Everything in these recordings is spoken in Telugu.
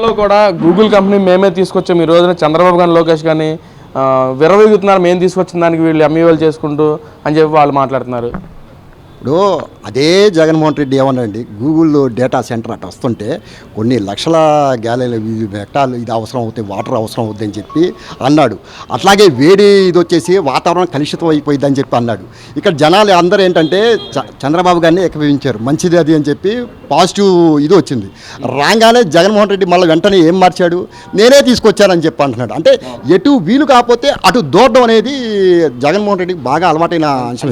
గతంలో కూడా గూగుల్ కంపెనీ మేమే తీసుకొచ్చాం. ఈ రోజున చంద్రబాబు గాని లోకేష్ కానీ విరవ విరవీగుతున్నారు మేము తీసుకొచ్చిన దానికి వీళ్ళు ఎంఈఓలు చేసుకుంటూ అని చెప్పి వాళ్ళు మాట్లాడుతున్నారు. ఇప్పుడు అదే జగన్మోహన్ రెడ్డి ఏమన్నాడండి? గూగుల్ డేటా సెంటర్ అటు వస్తుంటే కొన్ని లక్షల గ్యాలరీ హెక్టార్లు ఇది అవసరం అవుతాయి వాటర్ అవసరం అవుతుంది అని చెప్పి అన్నాడు. అట్లాగే వేడి ఇది వచ్చేసి వాతావరణం కలుషితం అయిపోయింది అని చెప్పి అన్నాడు. ఇక్కడ జనాలు అందరూ ఏంటంటే చ- చంద్రబాబు గారిని ఏకీభవించారు. మంచిది అది అని చెప్పి పాజిటివ్ ఇది వచ్చింది. రాగానే జగన్మోహన్ రెడ్డి మళ్ళీ వెంటనే ఏం మార్చాడు? నేనే తీసుకొచ్చానని చెప్పి అంటున్నాడు. అంటే ఎటు వీలు కాకపోతే అటు దూరడం అనేది జగన్మోహన్ రెడ్డికి బాగా అలవాటైన అంశం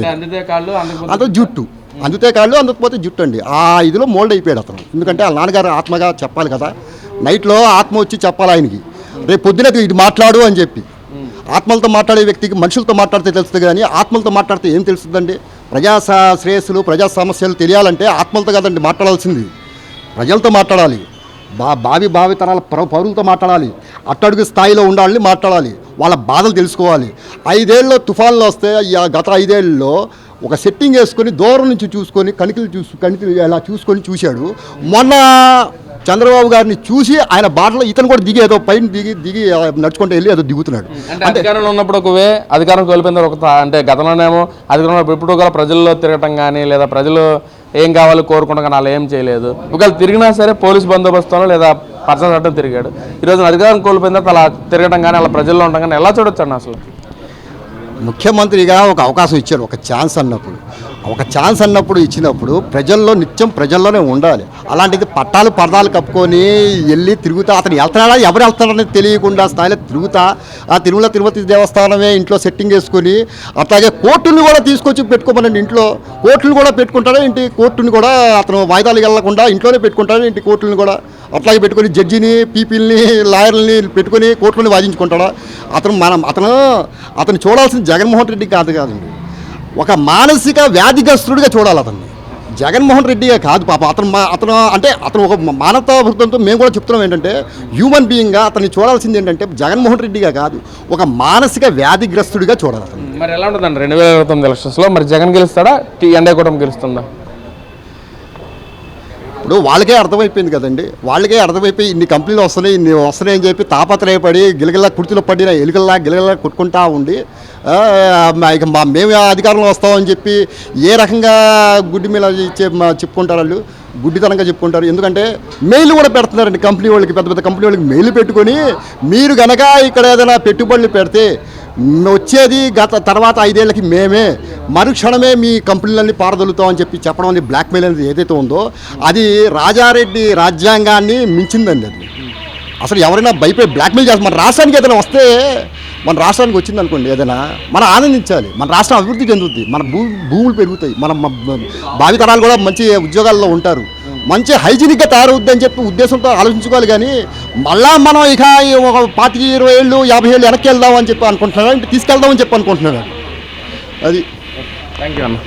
అంత జుట్టు. అందుతే కాళ్ళు అందకపోతే జుట్టు అండి ఆ ఇదిలో మోల్డ్ అయిపోయాడు అతను. ఎందుకంటే వాళ్ళ నాన్నగారు ఆత్మగా చెప్పాలి కదా. నైట్లో ఆత్మ వచ్చి చెప్పాలి ఆయనకి. రేపు పొద్దున ఇది మాట్లాడు అని చెప్పి. ఆత్మలతో మాట్లాడే వ్యక్తికి మనుషులతో మాట్లాడితే తెలుస్తుంది కానీ ఆత్మలతో మాట్లాడితే ఏం తెలుస్తుందండి? ప్రజా శ్రేయస్సులు ప్రజా సమస్యలు తెలియాలంటే ఆత్మలతో కదండి మాట్లాడాల్సింది. ప్రజలతో మాట్లాడాలి. బా భావి భావితరాల పౌ పౌరులతో మాట్లాడాలి. అట్టడుగు స్థాయిలో ఉండాలని మాట్లాడాలి. వాళ్ళ బాధలు తెలుసుకోవాలి. ఐదేళ్ళలో తుఫాన్లు వస్తే గత ఐదేళ్ళలో ఒక సెట్టింగ్ వేసుకొని దూరం నుంచి చూసుకొని కణికలు చూసు కణికలు ఇలా చూసుకొని చూశాడు. మొన్న చంద్రబాబు గారిని చూసి ఆయన బాటలో ఇతను కూడా దిగి ఏదో పైన దిగి దిగి నడుచుకుంటూ వెళ్ళి ఏదో దిగుతున్నాడు. అంటే అధికారంలో ఉన్నప్పుడు ఒక వే అధికారం కోల్పోయిన ఒక అంటే గతంలోనేమో అధికారంలో ఇప్పుడు కూడా ప్రజల్లో తిరగటం కానీ లేదా ప్రజలు ఏం కావాలో కోరుకుంటాం కానీ అలా ఏం చేయలేదు. ఒకవేళ తిరిగినా సరే పోలీస్ బందోబస్తులో లేదా పర్సనల్ చట్టం తిరిగాడు. ఈ రోజు అధికారం కోల్పోయిన తర్వాత అలా తిరగటం కానీ అలా ప్రజల్లో ఉండడం కానీ ఎలా చూడొచ్చు అన్న అసలు? ముఖ్యమంత్రిగా ఒక అవకాశం ఇచ్చారు ఒక ఛాన్స్ అన్నప్పుడు. ఒక ఛాన్స్ అన్నప్పుడు ఇచ్చినప్పుడు ప్రజల్లో నిత్యం ప్రజల్లోనే ఉండాలి. అలాంటిది పట్టాలు పరదాలు కప్పుకొని వెళ్ళి తిరుగుతా అతను వెళ్తున్నాడా ఎవరు వెళ్తున్నాడని తెలియకుండా స్థాయిలో తిరుగుతా ఆ తిరుమల తిరుపతి దేవస్థానమే ఇంట్లో సెట్టింగ్ వేసుకొని అట్లాగే కోర్టుని కూడా తీసుకొచ్చి పెట్టుకోమనండి ఇంట్లో. కోర్టులు కూడా పెట్టుకుంటాడా ఇంటి కోర్టుని కూడా అతను వాయిదాలు వెళ్ళకుండా ఇంట్లోనే పెట్టుకుంటాడు ఇంటి కోర్టుని కూడా? అట్లాగే పెట్టుకొని జడ్జిని పీపీల్ని లాయర్లని పెట్టుకొని కోర్టుని వాదించుకుంటాడా? అతను మనం అతను అతను చూడాల్సిన జగన్మోహన్ రెడ్డి కాదు కాదండి. ఒక మానసిక వ్యాధిగ్రస్తుడిగా చూడాలి అతన్ని. జగన్మోహన్ రెడ్డిగా కాదు పాప. అతను మా అతను అంటే అతను ఒక మానవతాభృతంతో మేము కూడా చెప్తున్నాం ఏంటంటే హ్యూమన్ బీయింగ్గా అతన్ని చూడాల్సింది ఏంటంటే జగన్మోహన్ రెడ్డిగా కాదు ఒక మానసిక వ్యాధిగ్రస్తుడిగా చూడాలి అతను మరి ఎలా ఉంటుందండి? రెండు వేల ఇరవై తొమ్మిది ఎలక్షన్స్లో మరి జగన్ గెలుస్తాడా? టీ ఎన్డీ కూటమి గెలుస్తుందా? ఇప్పుడు వాళ్ళకే అర్థమైపోయింది కదండి. వాళ్ళకే అర్థమైపోయి ఇన్ని కంపెనీలు వస్తున్నాయి ఇన్ని వస్తున్నాయి అని చెప్పి తాపత్రయపడి గిలగిల్లా కుర్చీలో పడిన ఎలుకల్లా గిలగిల్లా కొట్టుకుంటా ఉండి ఇక మా మేము అధికారంలో వస్తామని చెప్పి ఏ రకంగా గుడ్డి మీద చెప్పుకుంటారు వాళ్ళు? గుడ్డితనంగా చెప్పుకుంటారు. ఎందుకంటే మెయిల్ కూడా పెడుతున్నారండి కంపెనీ వాళ్ళకి పెద్ద పెద్ద కంపెనీ వాళ్ళకి మెయిల్ పెట్టుకొని మీరు గనక ఇక్కడ ఏదైనా పెట్టుబడులు పెడితే వచ్చేది గత తర్వాత ఐదేళ్ళకి మేమే మరుక్షణమే మీ కంపెనీలన్నీ పారదొలుతామని చెప్పి చెప్పడం అనేది బ్లాక్మెయిల్ అనేది ఏదైతే ఉందో అది రాజారెడ్డి రాజ్యాంగాన్ని మించిందండి అది. అసలు ఎవరైనా భయపడి బ్లాక్మెయిల్ చేస్తారు. మన రాష్ట్రానికి ఏదైనా వస్తే మన రాష్ట్రానికి వచ్చింది అనుకోండి ఏదైనా మనం ఆనందించాలి మన రాష్ట్రం అభివృద్ధి చెందుతుంది మన భూ భూములు పెరుగుతాయి మన భావితరాలు కూడా మంచి ఉద్యోగాల్లో ఉంటారు. మంచి హైజీనిక్గా తయారవుద్ది అని చెప్పి ఉద్దేశంతో ఆలోచించుకోవాలి కానీ మళ్ళా మనం ఇక ఈ ఒక పాతిక ఇరవై ఏళ్ళు యాభై ఏళ్ళు వెనక్కి వెళ్దాం అని చెప్పి అనుకుంటున్నాడు అంటే తీసుకెళ్దామని చెప్పి అనుకుంటున్నాడు అది. థ్యాంక్ యూ అన్న.